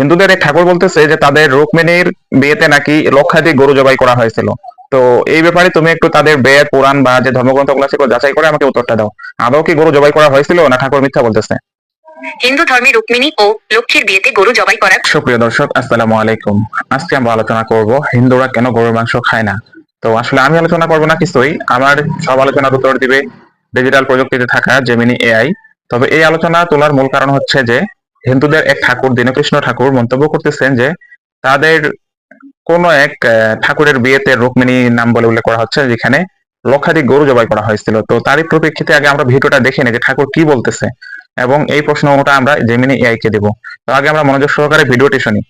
হিন্দুদের এক ঠাকুর বলতেছে যে তাদের রুক্মিণীর বিয়েতে নাকি লক্ষাধিক গরু জবাই করা হয়েছিল। তো এই ব্যাপারে তুমি একটু তাদের বেদ পুরাণ বা যে ধর্মগ্রন্থগুলো এগুলো যাচাই করে আমাকে উত্তরটা দাও। আদৌ কি গরু জবাই করা হয়েছিল না ঠাকুর মিথ্যা বলতেছে? হিন্দু ধর্মে রুক্মিণী ও লক্ষ্মীর বিয়েতে গরু জবাই করা সুপ্রিয় দর্শক আসসালামু আলাইকুম। আজকে আমরা আলোচনা করব হিন্দুরা কেন গরুর মাংস খায় না। তো আসলে আমি আলোচনা করব না কিছুই আমার সব আলোচনার উত্তর দিবে ডিজিটাল প্রযুক্তিতে থাকা জেমিনি এআই তবে এই আলোচনা তোলার মূল কারণ হচ্ছে যে হিন্দুদের এক ঠাকুর, দীনকৃষ্ণ ঠাকুর মন্তব্য করতেছেন যে, তাদের কোন এক ঠাকুরের বিয়েতে রুক্মিণী নাম বলে উল্লেখ করা হচ্ছে, যেখানে লক্ষাধিক গরু জবাই করা হয়েছিল। তো তারই পরিপ্রেক্ষিতে আগে আমরা ভিডিওটা দেখে নিই যে ঠাকুর কি বলতেছে এবং এই প্রশ্নটা আমরা জেমিনি এআই কে দেবো। তো আগে আমরা মনোযোগ সহকারে ভিডিওটি শুনি।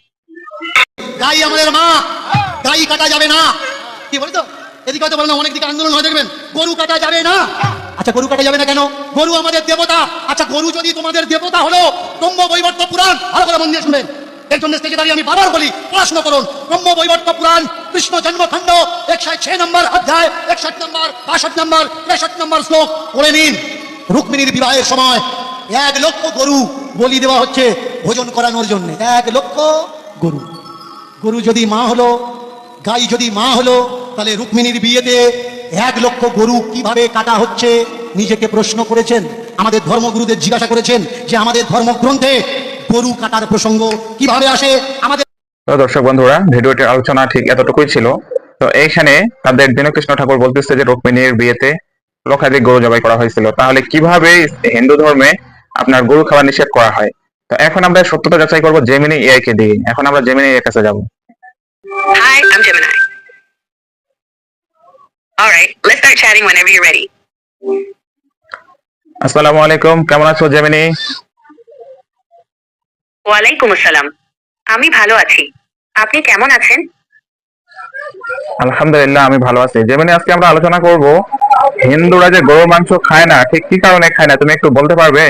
গাই আমাদের মা গাই কাটা যাবে না। কি বলি তো এদিকে হয়তো বলেন অনেক দিকে আন্দোলন হয়, দেখবেন। গরু কাটা যাবে না। আচ্ছা গরু কাটা যাবে না কেন? গরু আমাদের দেবতা। আচ্ছা গরু যদি তোমাদের দেবতা হলো ব্রহ্ম বৈবর্ত পুরাণ, ভালো করে মন দিয়ে এর জন্য স্টেজে দাঁড়িয়ে আমি বাবার বলি, পড়াশোনা করুন। ব্রহ্ম বৈবর্ত পুরাণ, কৃষ্ণ জন্মখণ্ড একশো ছয় নম্বর অধ্যায়, একষট নম্বর বাষট্টি নম্বর, তেষট্টি নম্বর শ্লোক পড়ে নিন। রুক্মিণীর বিবাহের সময় এক লক্ষ গরু বলি দেওয়া হচ্ছে ভোজন করানোর জন্য। এক লক্ষ গরু। গরু যদি মা হলো, গাই যদি মা হলো, তাহলে রুক্মিণীর বিয়েতে এক লক্ষ গরু কীভাবে কাটা হচ্ছে? নিজেকে প্রশ্ন করেছেন আমাদের ধর্মগুরুদের জিজ্ঞাসা করেছেন যে আমাদের ধর্মগ্রন্থে গরু কাটার প্রসঙ্গ কীভাবে আসে? আমাদের দর্শক বন্ধুরা ভিডিওটির আলোচনা ঠিক এতটুকুই ছিল। তো এইখানে তাদের দীনকৃষ্ণ ঠাকুর বলতেছে যে রুক্মিণীর বিয়েতে লক্ষাধিক গরু জবাই করা হয়েছিল। তাহলে কীভাবে হিন্দু ধর্মে আপনার গরু খাওয়া নিষেধ করা হয়? তো এখন আমরা সত্যতা যাচাই করব জেমিনি এআই কে দিয়ে। এখন আমরা জেমিনি এর কাছে যাব। Hi, I'm Gemini. Start chatting whenever you're ready. আসসালামু আলাইকুম কেমন আছো জেমিনি ওয়ালাইকুম আসসালাম। আমি ভালো আছি। আপনি কেমন আছেন? আলহামদুলিল্লাহ আমি ভালো আছি। জেমিনি আজকে আমরা আলোচনা করব হিন্দুরা যে গরুর মাংস খায় না ঠিক কি কারণে খায় না? তুমি একটু বলতে পারবে?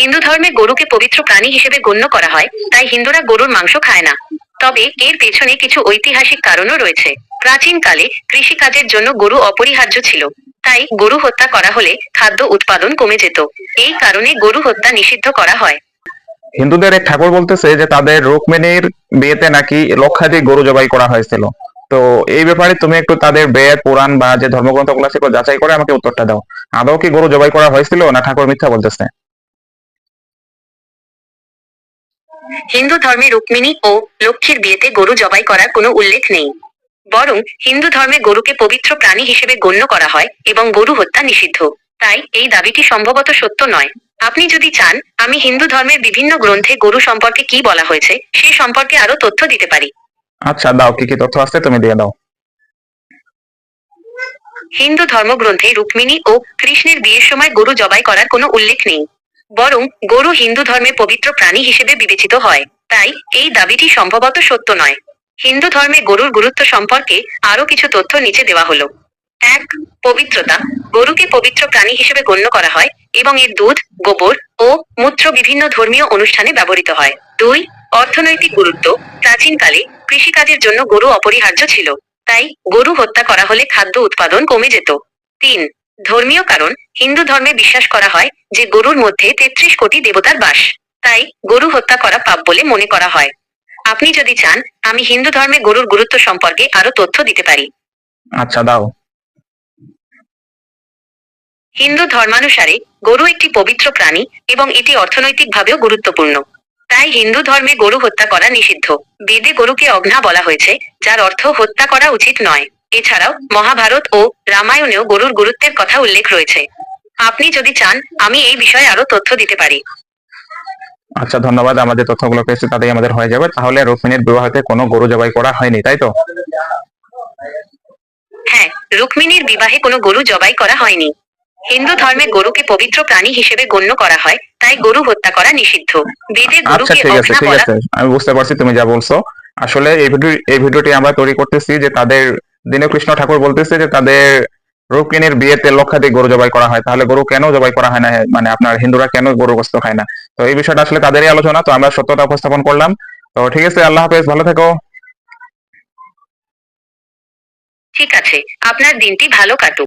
হিন্দু ধর্মে গরুকে পবিত্র প্রাণী হিসেবে গণ্য করা হয় তাই হিন্দুরা গরুর মাংস খায় না। তবে এর পেছনে কিছু ঐতিহাসিক কারণও রয়েছে। প্রাচীনকালে কৃষিকাজের জন্য গরু অপরিহার্য ছিল, তাই গরু হত্যা করা হলে খাদ্য উৎপাদন কমে যেত। এই কারণে গরু হত্যা নিষিদ্ধ করা হয়। হিন্দুদের এক ঠাকুর বলতেছে যে তাদের রুক্মিণীর বিয়েতে নাকি লক্ষাধিক গরু জবাই করা হয়েছিল। তো এই ব্যাপারে তুমি একটু তাদের বেদ, পুরাণ বা যে ধর্মগ্রন্থগুলো আছে যাচাই করে আমাকে উত্তরটা দাও। আদৌ কি গরু জবাই করা হয়েছিল না ঠাকুর মিথ্যা বলতেছে? হিন্দু ধর্মে রুক্মিণী ও লক্ষ্মীর বিয়েতে গরু জবাই করার কোনো উল্লেখ নেই। বরং হিন্দু ধর্মে গরুকে পবিত্র প্রাণী হিসেবে গণ্য করা হয় এবং গরু হত্যা নিষিদ্ধ। তাই এই দাবিটি সম্ভবত সত্য নয়। আপনি যদি চান আমি হিন্দু ধর্মের বিভিন্ন গ্রন্থে গরু সম্পর্কে কি বলা হয়েছে সে সম্পর্কে আরও তথ্য দিতে পারি। আচ্ছা দাও কি কি তথ্য আছে তুমি দিয়ে দাও। হিন্দু ধর্মগ্রন্থে রুক্মিণী ও কৃষ্ণের বিয়ের সময় গরু জবাই করার কোনো উল্লেখ নেই। বরং গরু হিন্দু ধর্মে পবিত্র প্রাণী হিসেবে বিবেচিত হয়। তাই এই দাবিটি সম্ভবত সত্য নয়। হিন্দু ধর্মে গরুর গুরুত্ব সম্পর্কে আরও কিছু তথ্য নিচে দেওয়া হলো। এক, পবিত্রতা। গরুকে পবিত্র প্রাণী হিসেবে গণ্য করা হয় এবং এর দুধ, গোবর ও মূত্র বিভিন্ন ধর্মীয় অনুষ্ঠানে ব্যবহৃত হয়। দুই, অর্থনৈতিক গুরুত্ব। প্রাচীনকালে কৃষিকাজের জন্য গরু অপরিহার্য ছিল। তাই গরু হত্যা করা হলে খাদ্য উৎপাদন কমে যেত। তিন ধর্মীয় কারণ হিন্দু ধর্মে বিশ্বাস করা হয় যে গরুর মধ্যে তেত্রিশ কোটি দেবতার বাস। তাই গরু হত্যা করা পাপ বলে মনে করা হয়। আপনি যদি চান আমি হিন্দু ধর্মে গরুর গুরুত্ব সম্পর্কে আরও তথ্য দিতে পারি। আচ্ছা দাও। হিন্দু ধর্মানুসারে গরু একটি পবিত্র প্রাণী এবং এটি অর্থনৈতিকভাবেও গুরুত্বপূর্ণ। তাই হিন্দু ধর্মে গরু হত্যা করা নিষিদ্ধ। বেদে গরুকে অগ্না বলা হয়েছে যার অর্থ হত্যা করা উচিত নয়। এছাড়াও মহাভারত ও রামায়ণেও গরুর গুরুত্বের কথা উল্লেখ রয়েছে। আপনি যদি চান আমি এই বিষয়ে আরও তথ্য দিতে পারি। আচ্ছা ধন্যবাদ। আমাদের তথ্যগুলো পেয়েছে তাতেই আমাদের হয়ে যাবে। তাহলে রুক্মিণীর বিবাহতে কোনো গরু জবাই করা হয়নি তাই তো? হ্যাঁ রুক্মিণীর বিবাহে কোনো গরু জবাই করা হয়নি। হিন্দু ধর্মে গরুকে পবিত্র প্রাণী হিসেবে গণ্য করা হয় তাই গরু হত্যা করা নিষিদ্ধ। বেদে আচ্ছা গরুকে ঠিক আছে ঠিক আছে। আমি বুঝতে পারছি তুমি যা বলছো। আসলে এই ভিডিও এই ভিডিওটি আমরা তৈরি করতেছি যে তাদের দীনকৃষ্ণ ঠাকুর বলতেছে যে তাদের রুকিনের বিয়েতে লক্ষাধিক গরু জবাই করা হয়। তাহলে গরু কেন জবাই করা হয় না? মানে আপনার হিন্দুরা কেন গরু গোস্ত খায় না? তো এই বিষয়টা আসলে তাদেরই আলোচনা। তো আমরা সত্যতা উপস্থাপন করলাম। তো ঠিক আছে, আল্লাহ হাফেজ, ভালো থেকো। ঠিক আছে, আপনার দিনটি ভালো কাটুক।